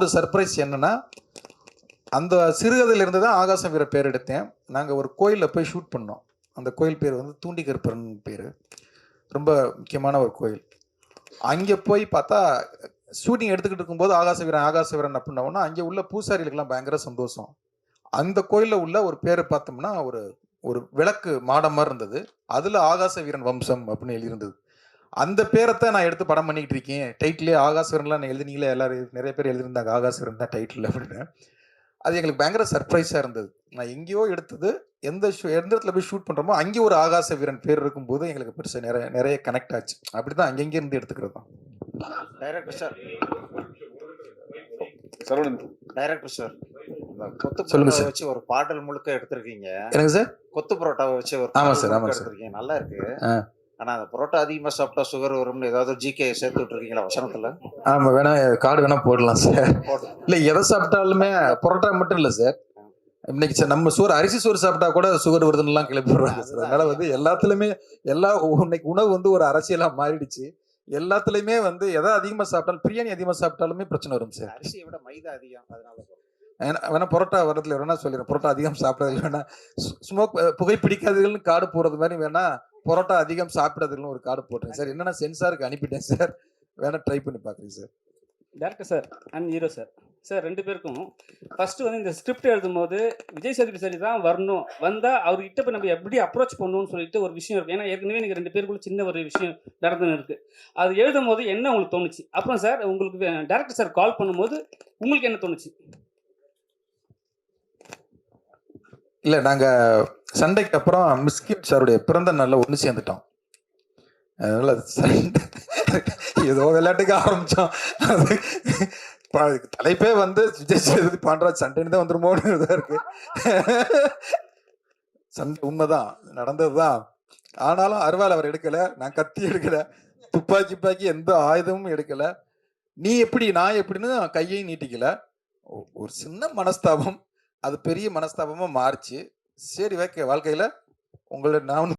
ஒரு சர்ப்ரைஸ் என்னென்னா அந்த சிறுகதையில இருந்து தான் ஆகாசம் வீர பேர் எடுத்தேன். நாங்கள் ஒரு கோயிலில் போய் ஷூட் பண்ணோம். அந்த கோயில் பேர் வந்து தூண்டிகருப்பரன் பேர். ரொம்ப முக்கியமான ஒரு கோயில். அங்கே போய் பார்த்தா ஷூட்டிங் எடுத்துக்கிட்டு இருக்கும்போது ஆகாச வீரன் ஆகாச வீரன் அப்படின்னா அங்கே உள்ள பூசாரிகளுக்கெல்லாம் பயங்கர சந்தோஷம். அந்த கோயிலில் உள்ள ஒரு பேர் பார்த்தோம்னா ஒரு ஒரு விளக்கு மாடம் மாதிரி இருந்தது. அதில் ஆகாச வீரன் வம்சம் அப்படின்னு எழுதியிருந்தது. அந்த பேரத்தை நான் எடுத்து படம் பண்ணிக்கிட்டு இருக்கேன். டைட்டிலே ஆகாச வீரன்லாம் நான் எழுதினீங்களே எல்லாரும் நிறைய பேர் எழுதியிருந்தாங்க. ஆகாச வீரன் தான் டைட்டில் அப்படின்னு. அது எங்களுக்கு பயங்கர சர்ப்ரைஸாக இருந்தது. நான் எங்கேயோ எடுத்தது எந்த ஷூ எந்த இடத்துல போய் ஷூட் பண்ணுறோமோ அங்கே ஒரு ஆகாச வீரன் பேர் இருக்கும்போது எங்களுக்கு பெருசாக நிறைய நிறைய கனெக்ட் ஆச்சு. அப்படி தான் அங்கங்கே இருந்து எடுத்துக்கிறது தான். Director sir Saravanan. Director sir சொல்லுங்க சார். வச்சு ஒரு பாடல் முழுக்க எடுத்திருக்கீங்க. எனக்கு சார் கொத்து பரோட்டாவை வச்சு ஒரு ஆமா பாடல் சார், ஆமா முழுக்க சார். நல்லா இருக்கு. ஆனா அந்த பரோட்டா அதிகமா சாப்பிட்டா சுகர் வரும்னு ஏதாவது ஜிகே சேர்த்து விட்டுருக்கீங்களா வசனத்துல? ஆமாம் வேணா கார்டு வேணா போடலாம் சார். இல்லை எதை சாப்பிட்டாலுமே பரோட்டா மட்டும் இல்லை சார் இன்னைக்கு சார் நம்ம சோறு அரிசி சோறு சாப்பிட்டா கூட சுகர் வருதுன்னுலாம் கிளப்பி விடுறாங்க சார் அதனால வந்து எல்லாத்துலயுமே எல்லா இன்னைக்கு உணவு வந்து ஒரு அரசியலா மாறிடுச்சு. எல்லாத்துலயுமே வந்து எதை அதிகமா சாப்பிட்டாலும் பிரியாணி அதிகமா சாப்பிட்டாலுமே பிரச்சனை வரும் சார் அரிசியை விட மைதா அதிகம் அதனால. வேணா பரோட்டா வரதுல வேணா சொல்லிடுறேன். பரோட்டா அதிகம் சாப்பிட்றதுல வேணா. ஸ்மோக் புகைப்பிடிக்காதவர்கள்னு கார்டு போடுறது மாதிரி வேணா பரோட்டா அதிகம் சாப்பிட்றதுன்னு ஒரு கார்டு போட்டுறேன் சார் என்னன்னா சென்சாருக்கு அனுப்பிட்டேன் சார். வேணா ட்ரை பண்ணி பார்க்குறேன் sir. Director sir and hero sir sir ரெண்டு பேருக்கும். ஃபர்ஸ்ட் வந்து இந்த ஸ்கிரிப்ட் எழுதும்போது விஜய் சேதுபதி சார் தான் வரணும். வந்தால் அவர்கிட்ட போய் நம்ம எப்படி அப்ரோச் பண்ணணும்னு சொல்லிட்டு ஒரு விஷயம் இருக்கு. ஏன்னா ஏற்கனவே எனக்கு ரெண்டு பேருக்குள்ள சின்ன ஒரு விஷயம் நடந்துன்னு இருக்கு. அது எழுதும் போது என்ன உங்களுக்கு தோணுச்சு? அப்புறம் சார் உங்களுக்கு டேரக்டர் சார் கால் பண்ணும்போது உங்களுக்கு என்ன தோணுச்சு? இல்லை நாங்கள் சண்டைக்கு அப்புறம் மிஸ்கின் சாருடைய பிறந்த நாளில் ஒன்று சேர்ந்துட்டோம். அதனால சண்டை ஏதோ விளையாட்டுக்கு ஆரம்பித்தோம் அது தலைப்பே வந்து விஜய் சேதுபதி பாண்டராஜ் சண்டைன்னு தான் வந்துருமோன்னு இதாக இருக்கு. சண்டை உண்மைதான் நடந்தது தான் ஆனாலும் அருவாள் அவர் எடுக்கலை நான் கத்தி எடுக்கலை துப்பாக்கி துப்பாக்கி எந்த ஆயுதமும் எடுக்கலை. நீ எப்படி நான் எப்படின்னு கையையும் நீட்டிக்கல. ஒரு சின்ன மனஸ்தாபம் அது பெரிய மனஸ்தாபமாக மாறுச்சு. சரி வைக்க வாழ்க்கையில உங்களை நான்